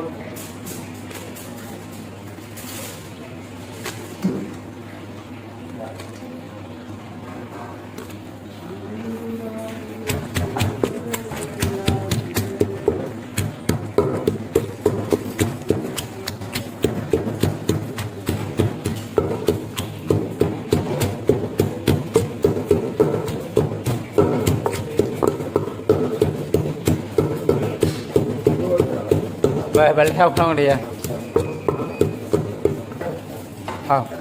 Paulo. ไ白เที่ย好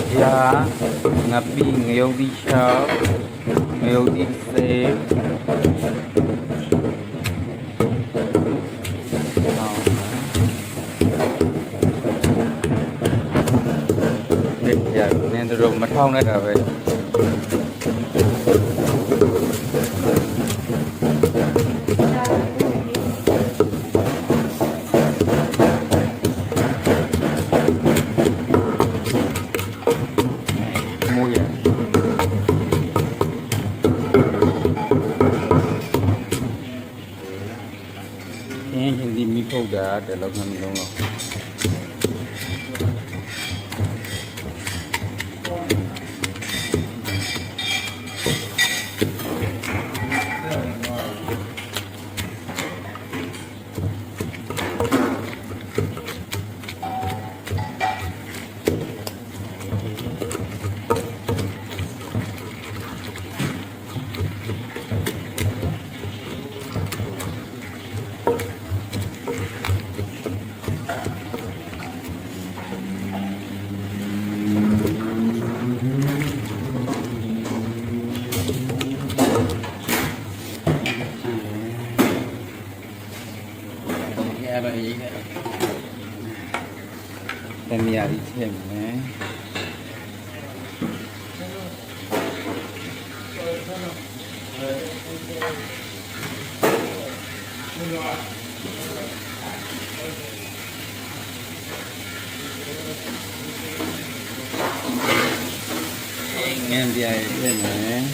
kerja ngapi ngayong di shop ngayong di save giờ nên tôi rùng mất phong đấy rồi. Vậy de los તૈયારી છે એમને anh em đi ai lên này.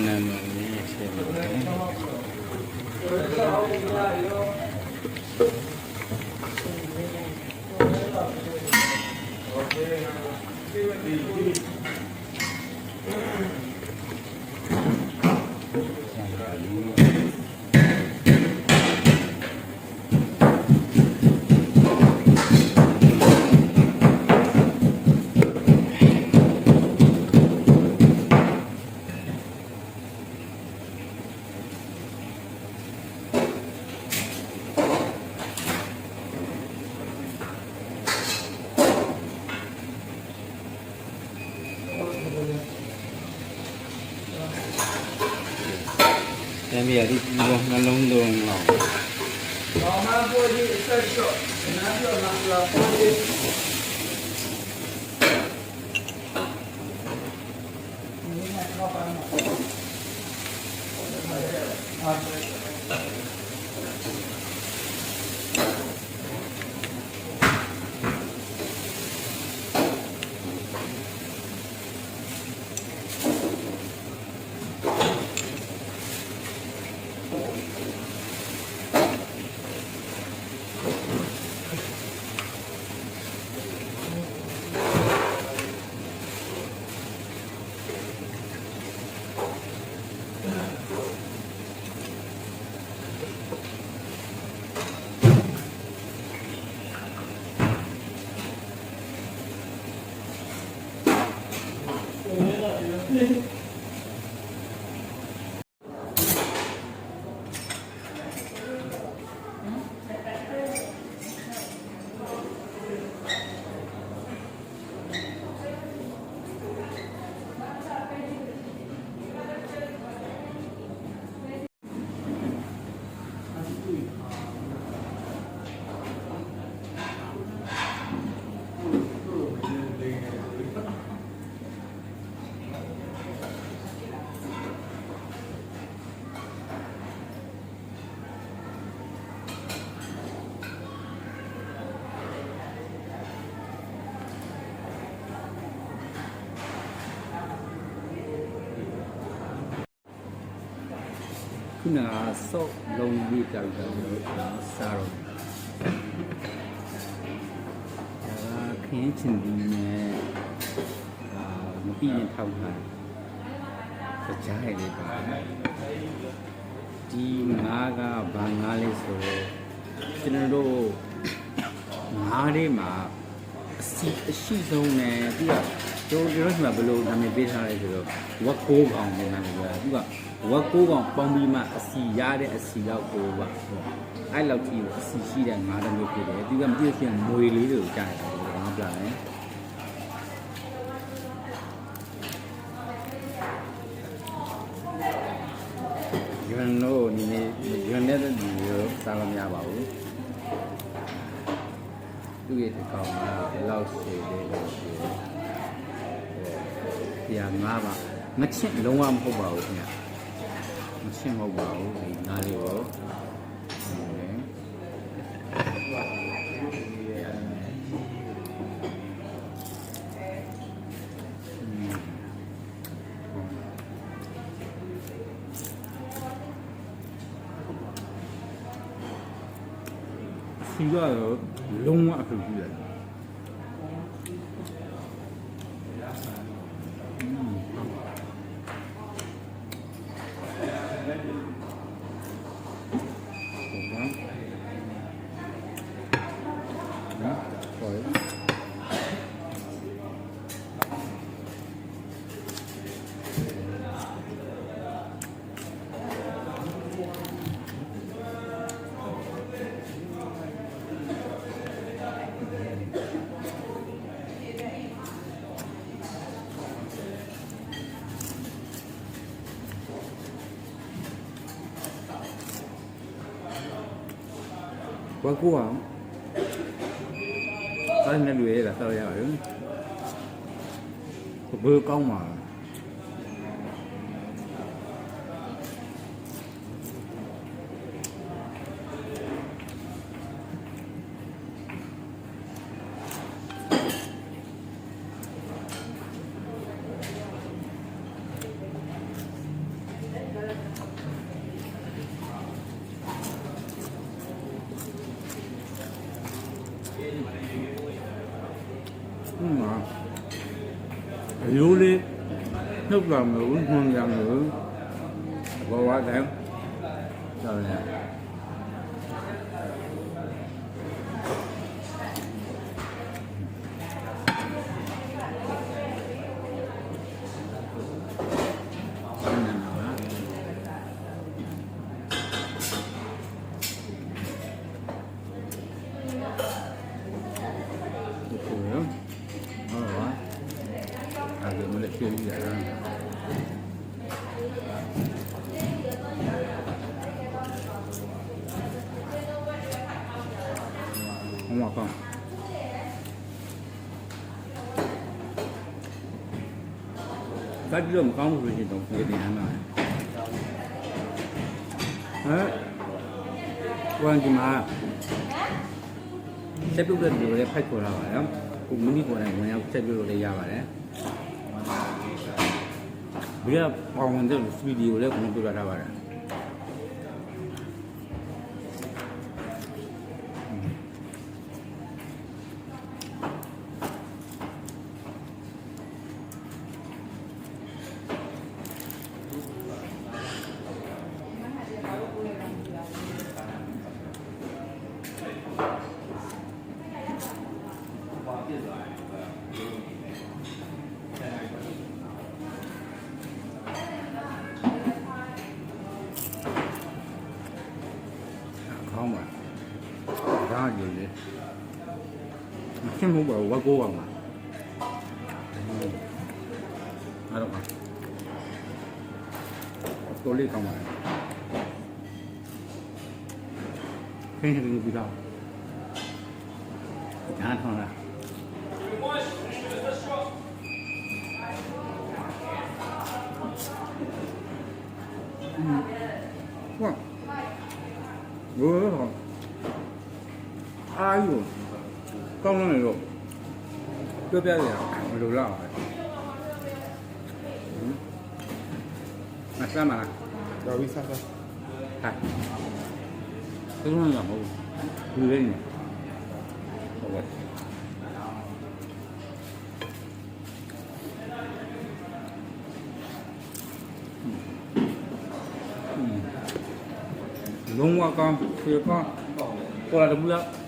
过去再 မ်းပြရသည်ဒီလိုနှလုံးသွင်းလောက်။ဘာမှပေါ်ဒီအဆက်ရှော့နားပြောလာလာပေါ်ဒီ နကစော့လုံးလေးကြောက်တယ်လို့စားတော့ဒါကခင်းချင်ဒီနဲ့အာမပြီးရင်ထောက်ထားတယ်ကြားရည်လေးပါဒီငါးကဘာငါးလေးဆိုတော့ကျွန်တော်တို့ငါးလေးမှာအစီအရှိဆုံးနဲ့သူ ကတို့တို့ဒီမှာဘယ်လိုနာမည်ပေးထားလဲဆိုတော့ဝက်ကိုးကောင်ပုံစံမျိုးပဲသူကဝက်ကိုးကောင်ပေါင်းပြီးမှအစီရတဲ့အစီတော့ကိုပါအဲ့လောက်ကြီးအစီရှိတဲ့ငါးတစ်မျိုးဖြစ်တယ်သူကမသိလို့ရှိရင်မွေလေးတွေကိုကြားရတယ်ဘာမှပြလဲကျွန်းတို့ဒီနေ့ကျွန်းတဲ့လူရောစားလို့မရပါဘူးသူ့ရဲ့ဒီကောင်ကဘယ်လောက်ရှိတယ်လို့ရှိ တယ်တရားငါးပါငချင်းလုံးဝမဟုတ်ပါဘူးခင်ဗျမချင်းမဟုတ်ပါဘူးဒီငါးလေးကိုဟုတ်တယ်စီကတော့လုံးဝအဖြစ်ကြီးတယ်ဟုတ်ပါနော်ဟုတ်တယ် ဝါကူအောင်အဲ့နဲ့လူရဲလာတော့ရပါတယ်ဘယ်ကောင်းမှာဟွ nước vào ngữ hương vào ngữ qua quá kém rồi nè. အဲ့ဒါမလည်းပြေးရတာဟောမှာကောကတ်ပြီးတော့မကောင်းဘူးဆိုရင်တော့ပြေးနေရမှာဟဲ့ဝန်ဒီမှာဆက်ပြုတ်တဲ့လူတွေဖိုက်ခေါ်လာပါတော့ကိုမိမိကိုယ်တိုင်ဝင်ရောက်ဆက်ပြုတ်လို့လည်းရပါတယ် ဘယ်ကပေါဝင်တဲ့ဗီဒီယိုလည်းကိုပြပြထားပါတယ် ရှင်းမဟုတ်ပါဘူးဝက်ကိုပါမှာအဲ့တော့တော်လေးကောင်းပါလေခင်းနေပြီလားညာထောင်းလား ပြောပြရတယ်မလိုလောက်ပဲမဆမ်းမလားတော်ပြီဆမ်းဆမ်းဟာသူတို့ကမဟုတ်ဘူးလူတွေနေဟုတ်ပါလုံးဝကောင်းဖြေကောင်းပေါ်လာတယ်မလား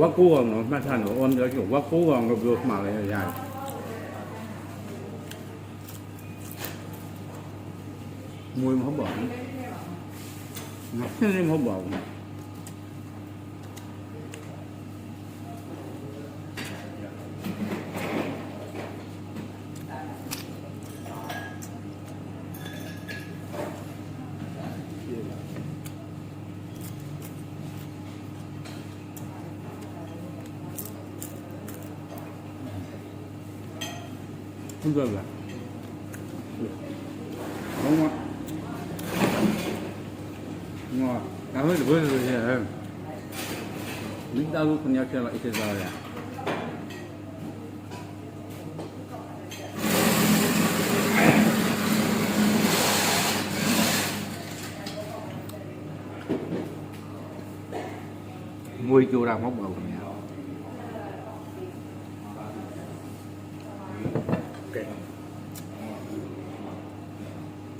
ว่ากู้ของเนมาทานของอ้นเดี๋ยวอยู่ว่ากู้ของกับโยกมาเลยยายมวยเขาบอกนะนี่เขาบอก 혼자서 너무 뭐 나머지 보여서 해 민다고 공략해라 이렇게 나와야 mười kg móc bầu này